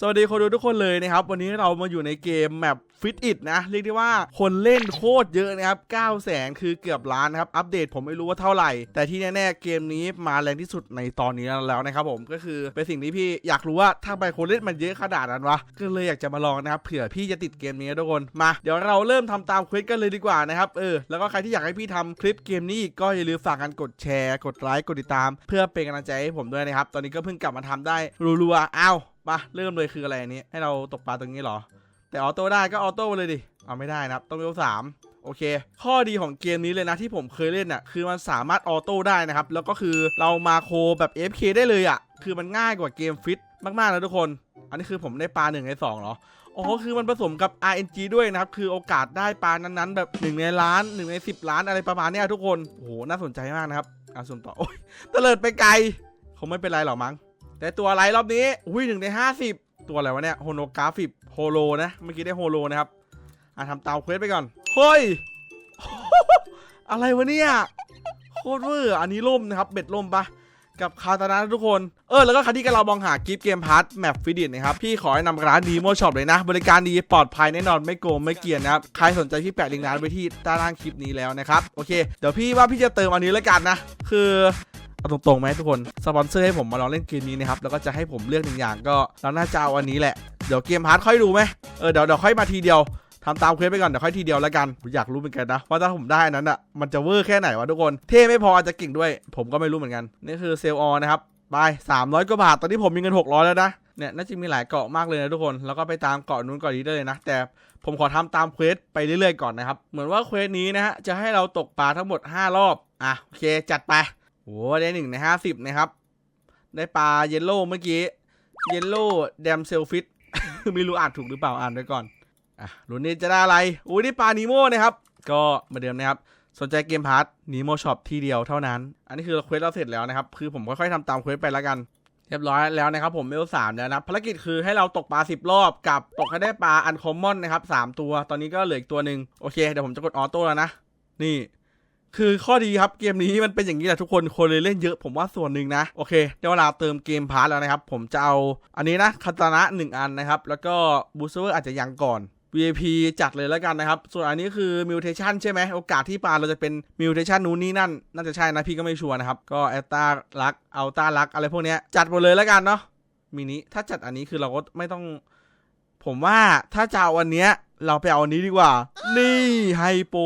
สวัสดีคนดูทุกคนเลยนะครับ วันนี้เรามาอยู่ในเกมแมปฟิตอิดนะ เรียกได้ว่าคนเล่นโคตรเยอะนะครับ 9 0 0แสนคือเกือบล้านนะครับ อัปเดตผมไม่รู้ว่าเท่าไหร่ แต่ที่แน่ๆเกมนี้มาแรงที่สุดในตอนนี้แล้วนะครับผมก็คือเป็นสิ่งที่พี่อยากรู้ว่าถ้าไปคนเล่นมันเยอะขนาดนั้นวะก็เลยอยากจะมาลองนะครับเผื่อพี่จะติดเกมนี้ทุกคนมา เดี๋ยวเราเริ่มทำตามเควสกันเลยดีกว่านะครับเออแล้วก็ใครที่อยากให้พี่ทำคลิปเกมนี้อีกก็อย่าลืมฝากกันกดแชร์ กดไลค์กดติดตาม เพื่อเป็นกำลังใจให้ผมด้วยนะครับตอนนี้ก็เพิ่งกลับมาทำได้รัวๆอ้าว มาเริ่มเลยคืออะไรอันนี้ ให้เราตกปลาตรงนี้เหรอ แต่ออโต้ได้ก็ออโต้เลยดิ เอาไม่ได้นะครับต้องเลเวลสามโอเค ข้อดีของเกมนี้เลยนะที่ผมเคยเล่นอะ คือมันสามารถออโต้ได้นะครับ แล้วก็คือเรามาโคแบบ FK ได้เลยอะ คือมันง่ายกว่าเกมฟิตมากๆนะทุกคน อันนี้คือผมได้ปลาหนึ่งในสองเหรอ อ๋อ คือมันผสมกับ RNG ด้วยนะครับ คือโอกาสได้ปลานั้นๆ แบบ1ในล้าน1ใน10 ล้านอะไรประมาณนี้ทุกคน โอ้โห น่าสนใจมากนะครับอะส่วนต่อ โอ้ยเตลิดไปไกล คงไม่เป็นไรหรอกมั้ง แต่ตัวอะไรรอบนี้ อุ้ยหนึ่งในห้าสิบตัวอะไรวะเนี่ยโฮโนกราฟิบโฮโลนะ เมื่อกี้ได้โฮโลนะครับ อะทำเตาเควสไปก่อน เฮ้ย อะไรวะเนี่ย โคตรเวอร์ อันนี้ล่มนะครับ เบ็ดล่มปะกับคาตานะทุกคน เออ แล้วก็ใครที่กำลังมองหากิฟต์เกมพาร์ทแมปฟิดิตนะครับ พี่ขอแนะนำร้านดีโมช็อปเลยนะ บริการดีปลอดภัยแน่นอนไม่โกงไม่เกลียนนะครับ ใครสนใจพี่แปะลิงก์ร้านไว้ที่ใต้ล่างคลิปนี้แล้วนะครับ โอเค เดี๋ยวพี่ว่าพี่จะเติมอันนี้แล้วกันนะ คือ เอาตรงๆไหมทุกคนสปอนเซอร์ให้ผมมาลองเล่นเกมนี้นะครับแล้วก็จะให้ผมเลือกหนึ่งอย่างก็เราน่าจะเอาอันนี้แหละเดี๋ยวเกมพาร์ทค่อยดูไหมเออเดี๋ยวเดี๋ยวค่อยมาทีเดียวทำตามเควสไปก่อนเดี๋ยวค่อยทีเดียวแล้วกันผมอยากรู้เหมือนกันนะว่าถ้าผมได้นั้นอะมันจะเวอร์แค่ไหนวะทุกคนเท่ไม่พออาจจะเก่งด้วย ผมก็ไม่รู้เหมือนกันนี่คือเซลล์ออนะครับไป300กว่าบาทตอนนี้ผมมีเงิน 600 แล้วนะเนี่ยน่าจะมีหลายเกาะมากเลยนะทุกคนแล้วก็ไปตามเกาะนู้นเกาะนี้ได้เลยนะแต่ผมขอทำตามเควสไปเรื่อยๆก่อนนะครับเหมือนว่าเควสนี้นะฮะจะให้เราตกปลาทั้งหมด 5 รอบอะโอเคจัดไป โอ้ได้หนึ่งใน50นะครับ ได้ปลาเยลโล่เมื่อกี้ เยลโล่แดมเซลฟิตไม่รู้อ่านถูกหรือเปล่าอ่านไว้ก่อน อะรุ่นนี้จะได้อะไรอุ้ยได้ปลานีโมนะครับ ก็เหมือนเดิมนะครับ สนใจเกมพาร์ทนีโมช็อปที่เดียวเท่านั้น อันนี้คือเควสเราเสร็จแล้วนะครับ คือผมค่อยๆทำตามเควสไปแล้วกันเรียบร้อยแล้วนะครับผมเมลสามแล้วนะภารกิจคือให้เราตกปลาสิบรอบกับตกให้ได้ปลาอันคอมมอนนะครับสามตัว ตอนนี้ก็เหลืออีกตัวหนึ่งโอเค เดี๋ยวผมจะกดออโต้แล้วนะ นี่ คือข้อดีครับเกมนี้มันเป็นอย่างนี้แหละทุกคนคนเลยเล่นเยอะผมว่าส่วนหนึ่งนะ โอเคได้เวลาเติมเกมพาร์ทแล้วนะครับ ผมจะเอาอันนี้นะคาตานะหนึ่งอันนะครับ แล้วก็บูสเตอร์อาจจะยังก่อน VIP จัดเลยแล้วกันนะครับ ส่วนอันนี้คือ mutation ใช่ไหมโอกาสที่ปาเราจะเป็น mutation นู้นนี่นั่น น่าจะใช่นะพี่ก็ไม่ชัวร์นะครับ ก็แอตตาลักอัลตาลักอะไรพวกนี้จัดหมดเลยแล้วกันเนาะมินิถ้าจัดอันนี้คือเราก็ไม่ต้อง ผมว่าถ้าจะเอาอันเนี้ยเราไปเอาอันนี้ดีกว่า นี่ไฮโป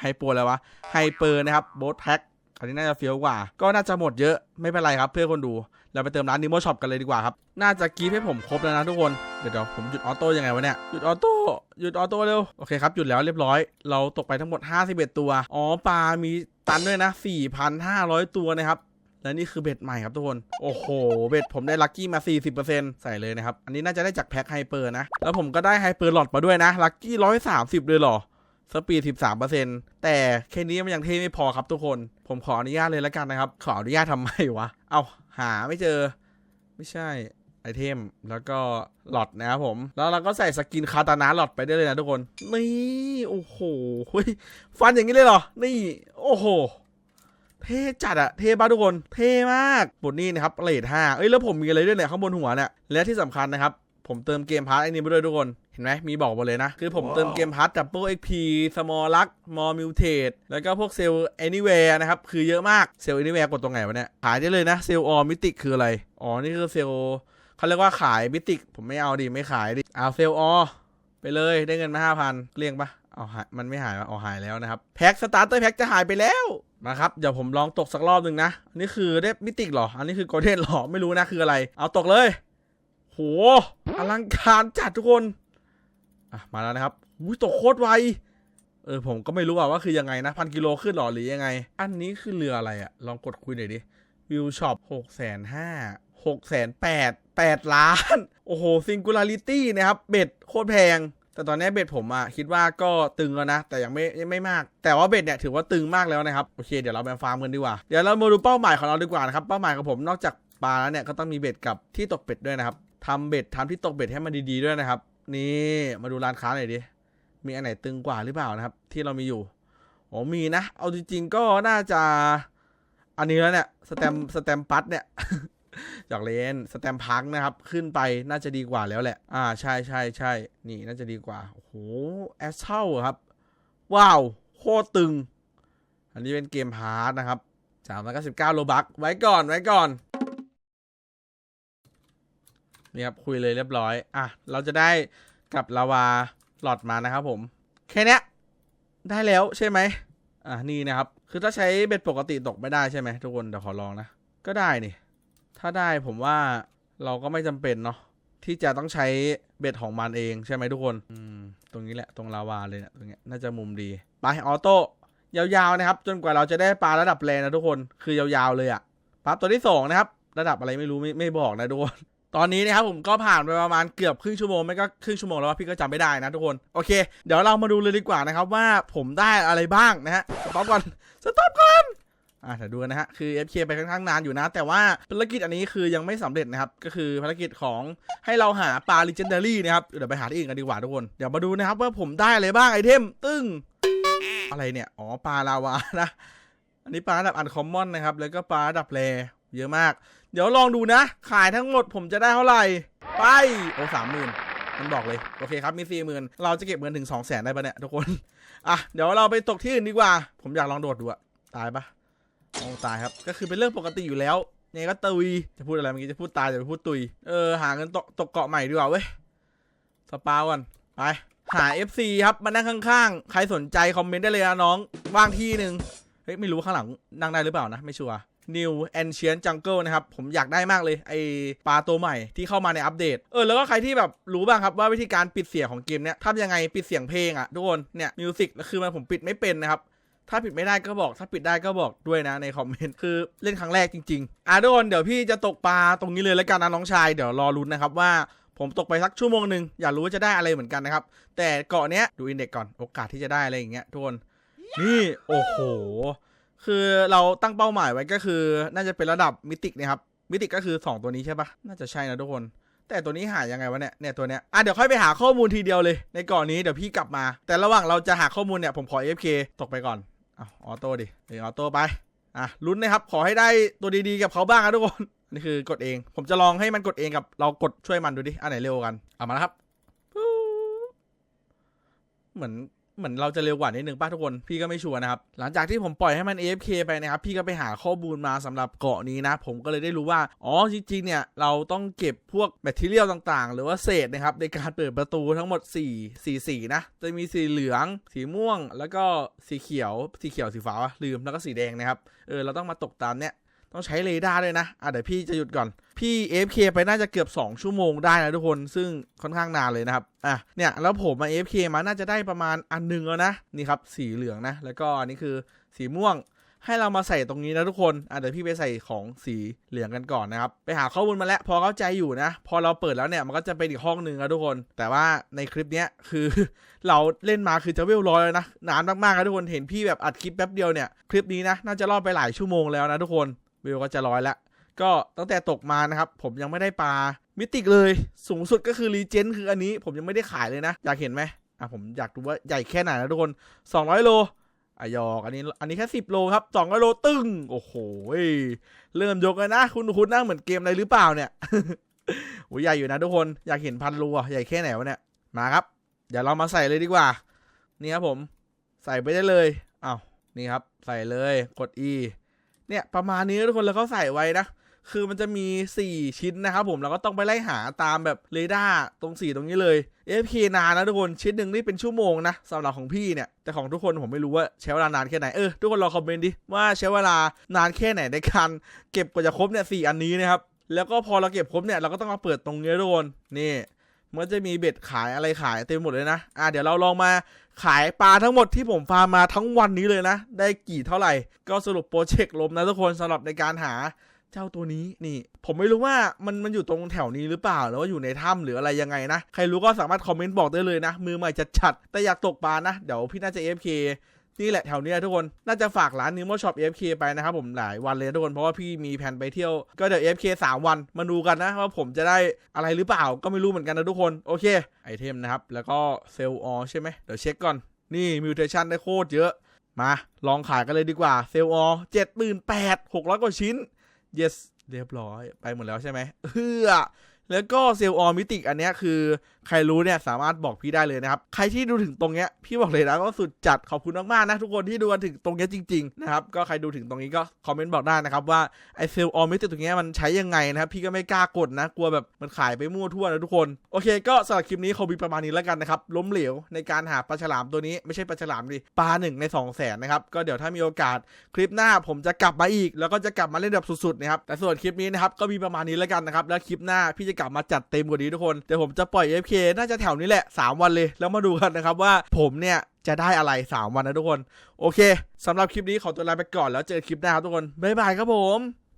ไฮโปอะไรวะไฮเปอร์นะครับโบสแพ็คอันนี้น่าจะเฟี้ยวกว่า ก็น่าจะหมดเยอะไม่เป็นไรครับ เพื่อคนดูเราไปเติมร้านนิโมช็อปกันเลยดีกว่าครับ น่าจะกีฟให้ผมครบแล้วนะทุกคนเดี๋ยวเดี๋ยวผมหยุดออโต้ยังไงวะเนี่ย หยุดออโต้หยุดออโต้เร็ว โอเคครับ หยุดแล้วเรียบร้อย เราตกไปทั้งหมด 51 ตัว อ๋อปลา มีตันด้วยนะ 4,500 ตัวนะครับ และนี่คือเบ็ดใหม่ครับทุกคน โอ้โห เบ็ดผมได้ลัคกี้มา 40%ใส่เลยนะครับ อันนี้น่าจะได้จากแพ็คไฮเปอร์นะ แล้วผมก็ได้ไฮเปอร์หลอดมาด้วยนะ ลัคกี้ 130 เลยหรอ สปีด 13%แต่แค่นี้มันยังเท่ไม่พอครับทุกคน ผมขออนุญาตเลยแล้วกันนะครับ ขออนุญาตทำไมวะ เอาหาไม่เจอ ไม่ใช่ไอเทม แล้วก็หลอดนะครับผม แล้วเราก็ใส่สกินคาตานะหลอดไปได้เลยนะทุกคน นี่ โอ้โหเฮ้ยฟันอย่างนี้เลยเหรอ นี่ โอ้โห เท่จัดอะเท่ป้าทุกคน เท่มากบทนี้นะครับเลทห้าเอ้ยแล้วผมมีอะไรด้วยเนี่ยข้างบนหัวเนี่ย และที่สำคัญนะครับ ผมเติมเกมพาร์ทไอ้นี้ไปด้วยทุกคน เห็นไหมมีบอกมาเลยนะ คือผมเติมเกมพาร์ทดับเบิลเอ็กพีสมอลลักมอมิวเทดแล้วก็พวกเซลล์แอนิเวร์นะครับ คือเยอะมากเซลล์แอนิเวร์กดตรงไหนวะเนี่ย ขายได้เลยนะ เซลล์ออมิติกคืออะไร อ๋อ นี่คือเซลล์เขาเรียกว่าขายมิติก ผมไม่เอาดิ ไม่ขายดิ เอาเซลล์ออไปเลยได้เงินมาห้าพันเกลี้ยงปะเอาหายมันไม่หายวะเอาหายแล้วนะครับ แพ็คสตาร์เตอร์แพ็คจะหายไปแล้วนะครับ เดี๋ยวผมลองตกสักรอบหนึ่งนะ อันนี้คือได้มิติกเหรอ อันนี้คือโกลเด้นหรอ ไม่รู้นะคืออะไร เอาตกเลยโห อลังการจัดทุกคน อะ มาแล้วนะครับอุ้ยตกโคตรไว เออ ผมก็ไม่รู้อะว่าคือยังไงนะพันกิโลขึ้นหรอหรือยังไง อันนี้คือเรืออะไรอะลองกดคุยหน่อยดิ วิวช็อปหกแสนห้าหกแสนแปดแปดล้าน โอ้โหซิงคูลาริตี้นะครับ เบ็ดโคตรแพง แต่ตอนนี้เบ็ดผมอะคิดว่าก็ตึงแล้วนะ แต่ยังไม่ยังไม่มาก แต่ว่าเบ็ดเนี่ยถือว่าตึงมากแล้วนะครับ โอเค เดี๋ยวเราไปฟาร์มกันดีกว่า เดี๋ยวเรามาดูเป้าหมายของเราดีกว่านะครับ เป้าหมายของผมนอกจากปลาแล้วเนี่ยก็ต้องมีเบ็ดกับที่ตกเบ็ดด้วยนะครับ ทำเบ็ดทำที่ตกเบ็ดให้มันดีๆด้วยนะครับ นี่มาดูร้านค้าหน่อยดิมีอันไหนตึงกว่าหรือเปล่านะครับ ที่เรามีอยู่โอ้มีนะ เอาจริงๆก็น่าจะ อันนี้แล้วเนี่ยสแตมสแตมปัดเนี่ยจากเลนสแตมพักนะครับ ขึ้นไปน่าจะดีกว่าแล้วแหละ อ่าใช่ใช่ใช่นี่น่าจะดีกว่าโอ้โหแอสเชลครับ ว้าวโคตรตึง อันนี้เป็นเกมพาร์ทนะครับสามร้อยเก้าสิบเก้าโลบักไว้ก่อนไว้ก่อน นี่ครับคุยเลยเรียบร้อย อะ เราจะได้กับลาวาหลอดมานะครับผม แค่นี้ได้แล้วใช่ไหมอะนี่นะครับ คือถ้าใช้เบ็ดปกติตกไม่ได้ใช่ไหมทุกคนเดี๋ยวขอลองนะ ก็ได้นี่ ถ้าได้ผมว่าเราก็ไม่จำเป็นเนาะที่จะต้องใช้เบ็ดของมันเองใช่ไหมทุกคนอืมตรงนี้แหละตรงลาวาเลยเนะตรงเนี้ยน่าจะมุมดีไปออโต้ยาวๆนะครับ จนกว่าเราจะได้ปลาระดับแรงนะทุกคนคือยาวๆเลยอะปั๊บตัวที่สองนะครับ ระดับอะไรไม่รู้ไม่ไม่บอกนะทุกคน ตอนนี้นะครับผมก็ผ่านไปประมาณเกือบครึ่งชั่วโมงไม่ก็ครึ่งชั่วโมงแล้วว่าพี่ก็จำไม่ได้นะทุกคนโอเค เดี๋ยวเรามาดูเลยดีกว่านะครับว่าผมได้อะไรบ้างนะฮะสต็อปก่อนสต็อปก่อนอะเดี๋ยวดูนะฮะคือ FK ไปค่อนข้างนานอยู่นะ แต่ว่าภารกิจอันนี้คือยังไม่สำเร็จนะครับ ก็คือภารกิจของให้เราหาปลา legendary นะครับเดี๋ยวไปหาที่อื่นกันดีกว่าทุกคนเดี๋ยวมาดูนะครับว่าผมได้อะไรบ้างไอเทมตึ้งอะไรเนี่ยอ๋อปลาลาวานะอันนี้ปลาระดับอันคอมมอนนะครับแล้วก็ปลาระดับแรเยอะมาก เดี๋ยวลองดูนะ ขายทั้งหมดผมจะได้เท่าไหร่ ไป โอ้สามหมื่นมันบอกเลย โอเคครับมีสี่หมื่นเราจะเก็บเงินถึงสองแสนได้ปะเนี่ยทุกคน อะ เดี๋ยวเราไปตกที่อื่นดีกว่า ผมอยากลองโดดดูอะตายปะโอ้ตายครับ ก็คือเป็นเรื่องปกติอยู่แล้วเนี่ยก็ตุย จะพูดอะไรเมื่อกี้จะพูดตายจะไปพูดตุย เออ หาเงินตกตกเกาะใหม่ดีกว่าเว้ย สปาก่อน ไป หา FC ครับ มานั่งข้างๆ ใครสนใจคอมเมนต์ได้เลยนะน้อง ว่างที่หนึ่งเฮ้ย ไม่รู้ข้างหลังนั่งได้หรือเปล่านะ ไม่ชัวร์ New Ancient Jungle นะครับ ผมอยากได้มากเลยไอปลาตัวใหม่ที่เข้ามาในอัปเดต เออ แล้วก็ใครที่แบบรู้บ้างครับว่าวิธีการปิดเสียงของเกมเนี้ยทำยังไงปิดเสียงเพลงอะทุกคนเนี่ยมิวสิกคือมันผมปิดไม่เป็นนะครับถ้าปิดไม่ได้ก็บอก ถ้าปิดได้ก็บอกด้วยนะในคอมเมนต์ คือเล่นครั้งแรกจริงๆอะทุกคนเดี๋ยวพี่จะตกปลาตรงนี้เลยแล้วกันนะน้องชาย เดี๋ยวรอรุ้นนะครับว่าผมตกไปสักชั่วโมงหนึ่งอยากรู้ว่าจะได้อะไรเหมือนกันนะครับ แต่เกาะเนี้ยดูอินเด็กก่อนโอกาสที่จะได้อะไรอย่างเงี้ยทุกคนนี่โอ้โห คือเราตั้งเป้าหมายไว้ก็คือ น่าจะเป็นระดับมิติกนะครับ มิติกก็คือ 2 ตัวนี้ใช่ปะน่าจะใช่นะทุกคน แต่ตัวนี้หายังไงวะเนี่ย เนี่ยตัวเนี้ย อะเดี๋ยวค่อยไปหาข้อมูลทีเดียวเลย ในก่อนนี้เดี๋ยวพี่กลับมา แต่ระหว่างเราจะหาข้อมูลเนี่ยผมขอ FK ตกไปก่อนอ้าวออโต้ดิเออออโต้ไป อะลุ้นนะครับ ขอให้ได้ตัวดีๆกับเขาบ้างนะทุกคน นี่คือกดเอง ผมจะลองให้มันกดเองกับเรากดช่วยมันดูดิ อันไหนเร็วกัน เอามาแล้วครับ เหมือน เหมือนเราจะเร็วกว่านิดนึงป้าทุกคนพี่ก็ไม่ชัวร์นะครับ หลังจากที่ผมปล่อยให้มัน AFK ไปนะครับ พี่ก็ไปหาข้อมูลมาสำหรับเกาะนี้นะ ผมก็เลยได้รู้ว่า อ๋อจริงๆเนี่ยเราต้องเก็บพวกแบตเตอรี่ต่างๆ หรือว่าเศษนะครับในการเปิดประตูทั้งหมด 4 4สีนะ จะมีสีเหลือง สีม่วง แล้วก็สีเขียว สีเขียวสีฟ้าลืมแล้วก็สีแดงนะครับเออเราต้องมาตกตามเนี่ย ต้องใช้เรดาร์ด้วยนะอะเดี๋ยวพี่จะหยุดก่อน พี่ AFK ไปน่าจะเกือบ 2 ชั่วโมงได้นะทุกคน ซึ่งค่อนข้างนานเลยนะครับ อะ เนี่ย แล้วผมมา AFK มาน่าจะได้ประมาณอันหนึงแล้วนะ นี่ครับ สีเหลืองนะ แล้วก็อันนี้คือสีม่วง ให้เรามาใส่ตรงนี้นะทุกคน อะเดี๋ยวพี่ไปใส่ของสีเหลืองกันก่อนนะครับ ไปหาข้อมูลมาแล้ว พอเข้าใจอยู่นะ พอเราเปิดแล้วเนี่ย มันก็จะเป็นอีกห้องหนึ่งนะทุกคน แต่ว่าในคลิปเนี้ยคือ เราเล่นมาคือจะเวลร้อยแล้วนะ นานมากๆนะทุกคน เห็นพี่แบบอัดคลิปแป๊บเดียวเนี่ย คลิปนี้นะ น่าจะรอดไปหลายชั่วโมงแล้วนะทุกคน เวก็จะร้อยแล้วก็ตั้งแต่ตกมานะครับ ผมยังไม่ได้ปลามิติกเลย สูงสุดก็คือรีเจนคืออันนี้ ผมยังไม่ได้ขายเลยนะ อยากเห็นไหมอะผมอยากดูว่าใหญ่แค่ไหนนะทุกคน 200 โลอะหยอกอันนี้อันนี้แค่10โลครับ200โลตึ้งโอ้โหเริ่มยกแล้วนะ คุณคุณนั่งเหมือนเกมอะไรหรือเปล่าเนี่ยโอ้ใหญ่อยู่นะทุกคนอยากเห็นพันโลอะใหญ่แค่ไหนวะเนี่ยมาครับ เดี๋ยวเรามาใส่เลยดีกว่า นี่ครับผม ใส่ไปได้เลยอ้าวนี่ครับ ใส่เลยกด E เนี่ยประมาณนี้ทุกคนแล้วก็ใส่ไว้นะคือมันจะมี 4 ชิ้นนะครับผมเราก็ต้องไปไล่หาตามแบบเรดาร์ตรง 4 ตรงนี้เลย FK นานนะทุกคนชิ้นหนึ่งนี่เป็นชั่วโมงนะสำหรับของพี่เนี่ย แต่ของทุกคนผมไม่รู้ว่าใช้เวลานานแค่ไหน เออ ทุกคนลองคอมเมนต์ดิ ว่าใช้เวลานานแค่ไหนในการเก็บกว่าจะครบเนี่ยสอันนี้นะครับ แล้วก็พอเราเก็บครบเนี่ยเราก็ต้องมาเปิดตรงนี้ทุกคนนี่มันจะมีเบ็ดขายอะไรขายเต็มหมดเลยนะอะเดี๋ยวเราลองมา ขายปลาทั้งหมดที่ผมฟาร์มมาทั้งวันนี้เลยนะ ได้กี่เท่าไหร่ ก็สรุปโปรเจกต์ลมนะทุกคนสำหรับในการหาเจ้าตัวนี้นี่ ผมไม่รู้ว่ามันมันอยู่ตรงแถวนี้หรือเปล่าหรือว่าอยู่ในถ้ำหรืออะไรยังไงนะ ใครรู้ก็สามารถคอมเมนต์บอกได้เลยนะ มือใหม่จัดจัดแต่อยากตกปลานะ เดี๋ยวพี่น่าจะ AFK นี่แหละแถวเนี้ยทุกคน น่าจะฝากร้านนิวโมช็อป AFK ไปนะครับผมหลายวันเลยทุกคน เพราะว่าพี่มีแผนไปเที่ยวก็เดี๋ยว AFK 3วันมาดูกันนะว่าผมจะได้อะไรหรือเปล่าก็ไม่รู้เหมือนกันนะทุกคน โอเค ไอเทมนะครับ แล้วก็เซลล์ออใช่ไหมเดี๋ยวเช็คก่อน นี่มิวเทชันได้โคตรเยอะ มาลองขายกันเลยดีกว่าเซลล์ออเจ็ดหมื่นแปดหกร้อยกว่าชิ้น yes เรียบร้อยไปหมดแล้วใช่ไหมเฮือ แล้วก็เซลล์ออมิติกอันนี้คือใครรู้เนี่ยสามารถบอกพี่ได้เลยนะครับ ใครที่ดูถึงตรงเนี้ยพี่บอกเลยนะก็สุดจัดขอบคุณมากๆนะทุกคนที่ดูกันถึงตรงเนี้ยจริง ๆ นะครับ ก็ใครดูถึงตรงนี้ก็คอมเมนต์บอกได้นะครับว่าไอเซลล์ออมิติกตรงเนี้ยมันใช้ยังไงนะครับ พี่ก็ไม่กล้ากดนะ กลัวแบบมันขายไปมั่วทั่วนะทุกคน โอเค ก็สำหรับคลิปนี้คงมีประมาณนี้แล้วกันนะครับล้มเหลวในการหาปลาฉลามตัวนี้ไม่ใช่ปลาฉลามดิปลาหนึ่งใน2 0 0แสนนะครับก็เดี๋ยวถ้ามีโอกาสคลิปหน้าผมจะกลับมาอีก แล้วก็จะกลับมาเล่นแบบสุดๆนะครับแต่ส่วนคลิปนี้นะครับก็มีประมาณนี้แล้วกันนะครับแล้วคลิปหน้าพี่จะกลับมาจัดเต็มกว่านี้ทุกคนเดี๋ยวผมจะปล่อย FK น่าจะแถวนี้แหละ 3 วันเลย แล้วมาดูกันนะครับว่าผมเนี่ยจะได้อะไร 3 วันนะทุกคน โอเคสำหรับคลิปนี้ขอตัวลาไปก่อนแล้วเจอคลิปหน้าครับทุกคนบ๊ายบายครับผม